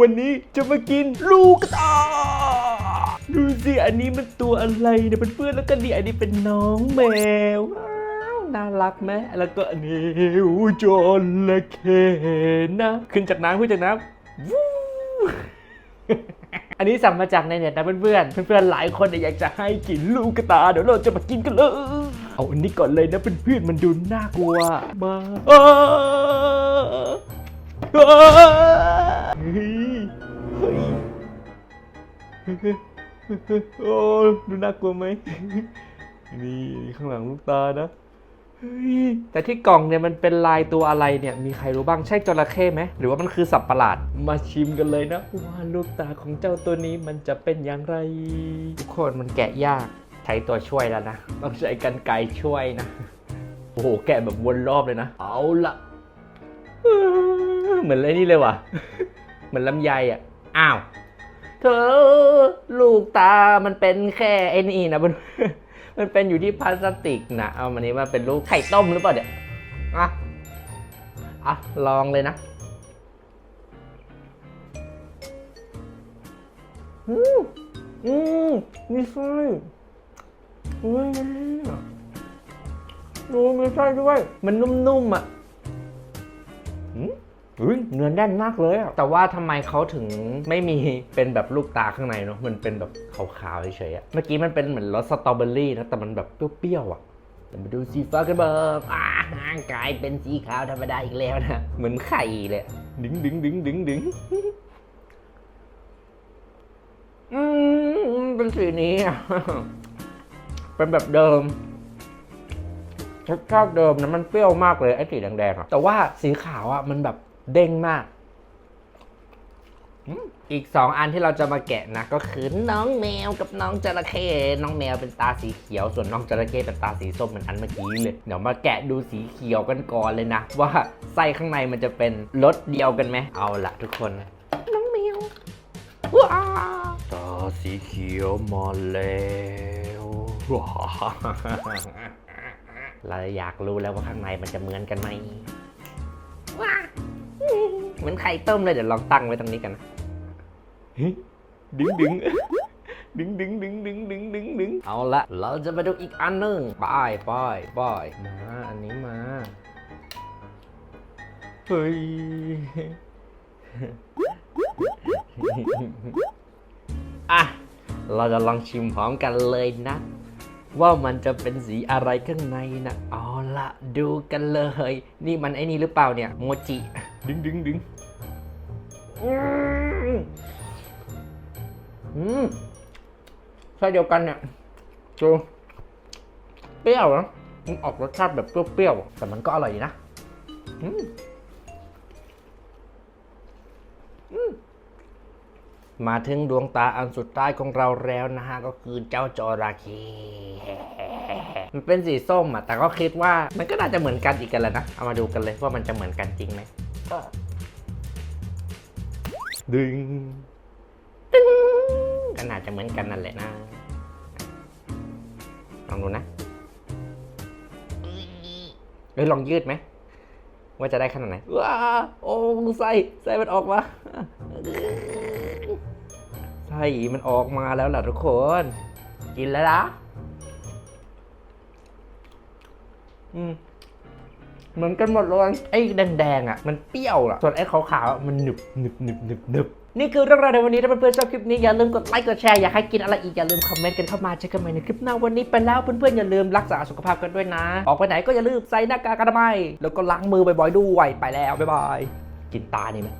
วันนี้จะมากินลูกตาดูสิอันนี้มันตัวอะไรเนี่ยเพื่อนๆแล้วก็นี่อันนี้เป็นน้องแมวน่ารักไหมแล้วก็นนี้อู้จระเข้นะ ขึ้นจากน้ำขึ้นจากน้ำ อันนี้สั่งมาจากในเน็ตนะเพื่อนๆ เพื่อนๆ หลายคนเนี่ยอยากจะให้กินลูกกระตา เดี๋ยวเราจะมากินกันเลย เอาอันนี้ก่อนเลยนะเพื่อนๆ มันดูน่ากลัวมาอ้าอ้าเฮ้ยเฮ้ยโอ้ดูน่ากลัวไหมนี่ข้างหลังลูกตานะ แต่ที่กล่องเนี่ยมันเป็นลายตัวอะไรเนี่ยมีใครรู้บ้างใช่จระเข้ไหมหรือว่ามันคือสัตว์ประหลาด มาชิมกันเลยนะว่าลูกตาของเจ้าตัวนี้มันจะเป็นอย่างไร ทุกคนมันแกะยากใช้ตัวช่วยแล้วนะ ต้องใช้กันไกช่วยนะ โอ้โหแกะแบบวนรอบเลยนะ เอาละเหมือนอะไรนี่เลยว่ะ เหมือนลำไยอะ อ้าว เธอ ลูกตามันเป็นแค่ไอ้นี่นะมัน มันเป็นอยู่ที่พลาสติกนะเอามันนี้มาเป็นลูกไข่ต้มหรือเปล่าเนี่ยอะอะลองเลยนะอืมอืมมีไส้ด้วยนะดูมีไส้ด้วย มันนุ่มๆอะอืมอุ้ย เนื้อแน่นมากเลยอะแต่ว่าทำไมเขาถึงไม่มีเป็นแบบลูกตาข้างในเนาะมันเป็นแบบขาวๆเฉยๆอะเมื่อกี้มันเป็นเหมือนรสสตรอเบอรี่นะแต่มันแบบเปรี้ยวๆอะมาดูสีฟ้ากันบ้างอ่ากลายเป็นสีขาวธรรมดาอีกแล้วนะเหมือนไข่เลยอะดึงดึงดึงดึงดึงอืมเป็นสีนี้อะเป็นแบบเดิมรสชาติเดิมนะมันเปรี้ยวมากเลยไอ้สีแดงๆอะแต่ว่าสีขาวอะมันแบบ เด้งมาก อีกสองอันที่เราจะมาแกะนะ ก็คือน้องแมวกับน้องจระเข้ น้องแมวเป็นตาสีเขียว ส่วนน้องจระเข้เป็นตาสีส้มเหมือนอันเมื่อกี้เลย เดี๋ยวมาแกะดูสีเขียวกันก่อนเลยนะ ว่าไส้ข้างในมันจะเป็นรสเดียวกันไหม เอาละทุกคน น้องแมวว้าตาสีเขียวมาแล้วว้าเราอยากรู้แล้วว่าข้างในมันจะเหมือนกันไหม มือนไข่ต้มเลยเดี๋ยวลองตั้งไว้ตรงนี้กันนะดึงดึงดึงดึงดึงดึงดึงดึงดึงเอาละเราจะมาดูอีกอันหนึ่งไปไปไปมาอันนี้มาเฮ้ยอะเราจะลองชิมพร้อมกันเลยนะ ว่ามันจะเป็นสีอะไรข้างในนะเอาละดูกันเลย นี่มันไอ้นี่หรือเปล่าเนี่ยโมจิ ดึงดึงดึงอืมอืมใช่เดียวกันเนี่ยดูเปรี้ยวนะมันออกรสชาติแบบเปรี้ยวๆแต่มันก็อร่อยดีนะอืมมาถึงดวงตาอันสุดท้ายของเราแล้วนะฮะ ก็คือเจ้าจระเข้มันเป็นสีส้มอะ แต่ก็คิดว่ามันก็น่าจะเหมือนกันอีกกันแหละนะ เอามาดูกันเลยว่ามันจะเหมือนกันจริงไหมก็ดึงตึ้งก็น่าจะเหมือนกันนั่นแหละนะลองดูนะเฮ้ยลองยืดไหมว่าจะได้ขนาดไหนว้าโอ้ไส้ไส้มันออกมา ไส้มันออกมาแล้วล่ะทุกคน กินแล้วนะอืมเหมือนกันหมดเลยไอ้แดงๆอะ มันเปรี้ยวอะ ส่วนไอ้ขาวๆมันหนึบหนึบหนึบหนึบหนึบนี่คือเรื่องราวในวันนี้ถ้าเพื่อนๆชอบคลิปนี้อย่าลืมกดไลค์กดแชร์อยากให้กินอะไรอีกอย่าลืมคอมเมนต์กันเข้ามาเจอกันใหม่ในคลิปหน้าวันนี้ไปแล้วเพื่อนๆอย่าลืมรักษาสุขภาพกันด้วยนะ ออกไปไหนก็อย่าลืมใส่หน้ากากอนามัยแล้วก็ล้างมือบ่อยๆด้วยไปแล้วบ๊ายบายกินตานี่ไหม